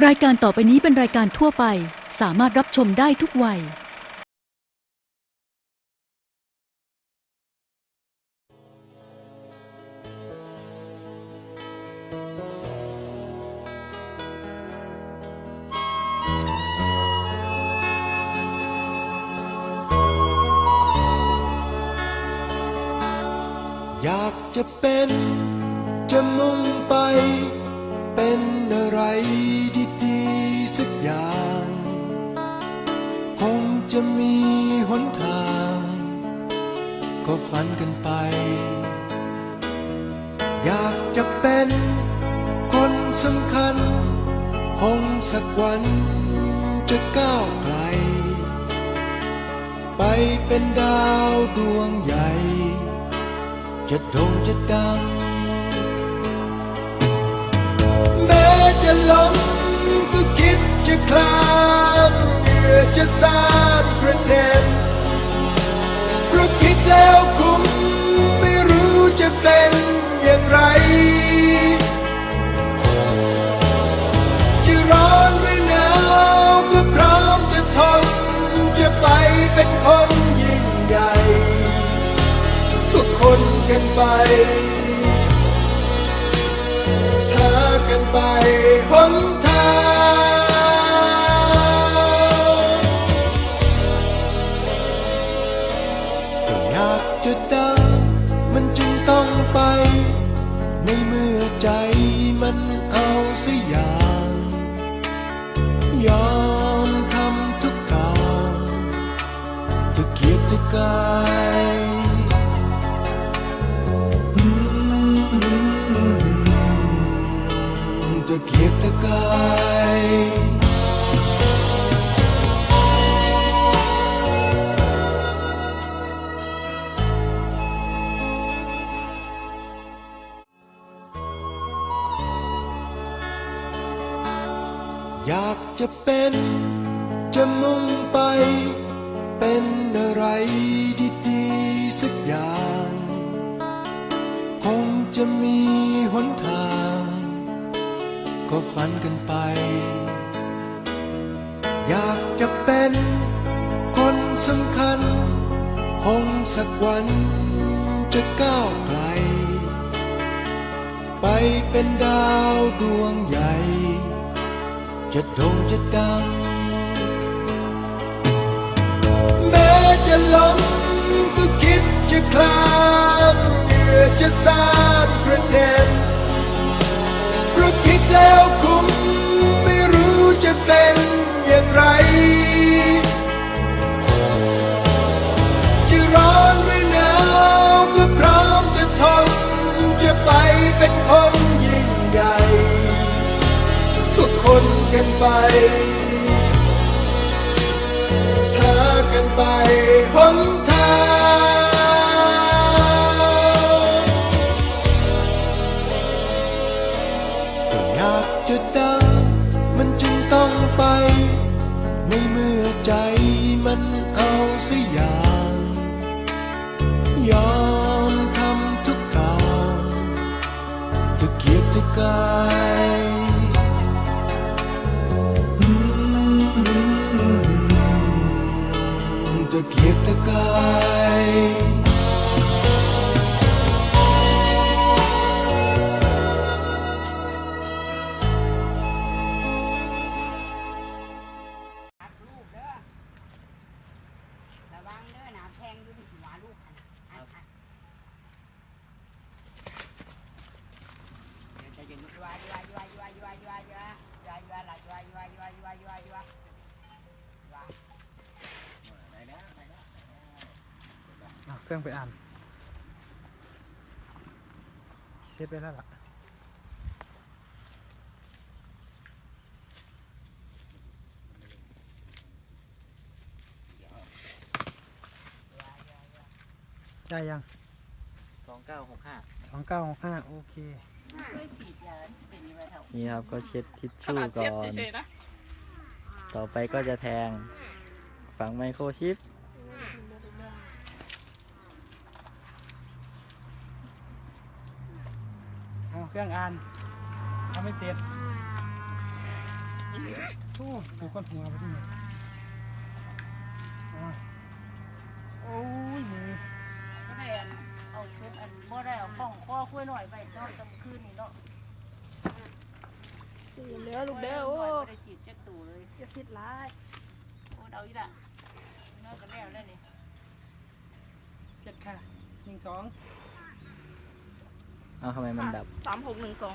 รายการต่อไปนี้เป็นรายการทั่วไป สามารถรับชมได้ทุกวัย อยากจะเป็น จะมุ่งไป จะมีหนทาง ก็ฝันกันไป อยากจะเป็นคนสำคัญ คงสักวันจะก้าวไกล ไปเป็นดาวดวงใหญ่ จะโด่งจะดัง แม้จะล้มก็คิดจะคลานเหงื่อจะสา เซ็นเพราะคิดแล้วคุ้มไม่รู้จะเป็นอย่างไร จะร้อนหรือหนาวก็พร้อมจะทนจะไปเป็นคนยิ่งใหญ่ก็คนกันไป หากันไป อยากจะเป็น จะมุ่งไป เป็นอะไรดีๆสักอย่าง คงจะมีหนทาง ก็ฝันกันไป อยากจะเป็นคนสำคัญ คงสักวันจะก้าวไกล ไปเป็นดาวดวงใหญ่ จะโด่งจะดัง แม้จะล้มก็คิดจะคลานเหงื่อจะสานกระเซ็นเพราะคิดแล้วคุ ไป หากันไปหนทางก็อยากจะดังมันจึงต้องไป ในเมื่อใจมันเอาสักอย่าง ตะเกียกตะกายระวังเด้อหนาแทงอยุ่ที่หัวลูกหันอันอันเดี๋ยวจะยืนยัวยัวยัวยัวยัวยัวยัวยัวยัวละยัวยัวยัวยัวยัวยัวยัวเอา เครื่องไปอ่านเซฟไปแล้วล่ะได้ยังสองเก้าหกห้าสองเก้าหกห้าโอเคนี่ครับก็เช็ดทิชชู่ก่อนต่อไปก็จะแทงฝังไมโครชิป เอาเครื่องอ่านทำไม่เสร็จโอ้ถูกก้นหัวไปที่ไหนอะโอ้ยมือบ่ได้อันเอาชุดอันบ่ได้เอาของข้อคุยหน่อยไปนอนกลางคืนนี่เนาะตื่นแล้วลูกเด้อโอ้บ่ได้ฉีดจักตู่เลยอย่าสิดร้ายโอ้เอาอีกละเนาะก็แล้วแล้วนี่เจ็ดค่ะหนึ่งสอง เอาทำไมมันดับ สามหกหนึ่งสอง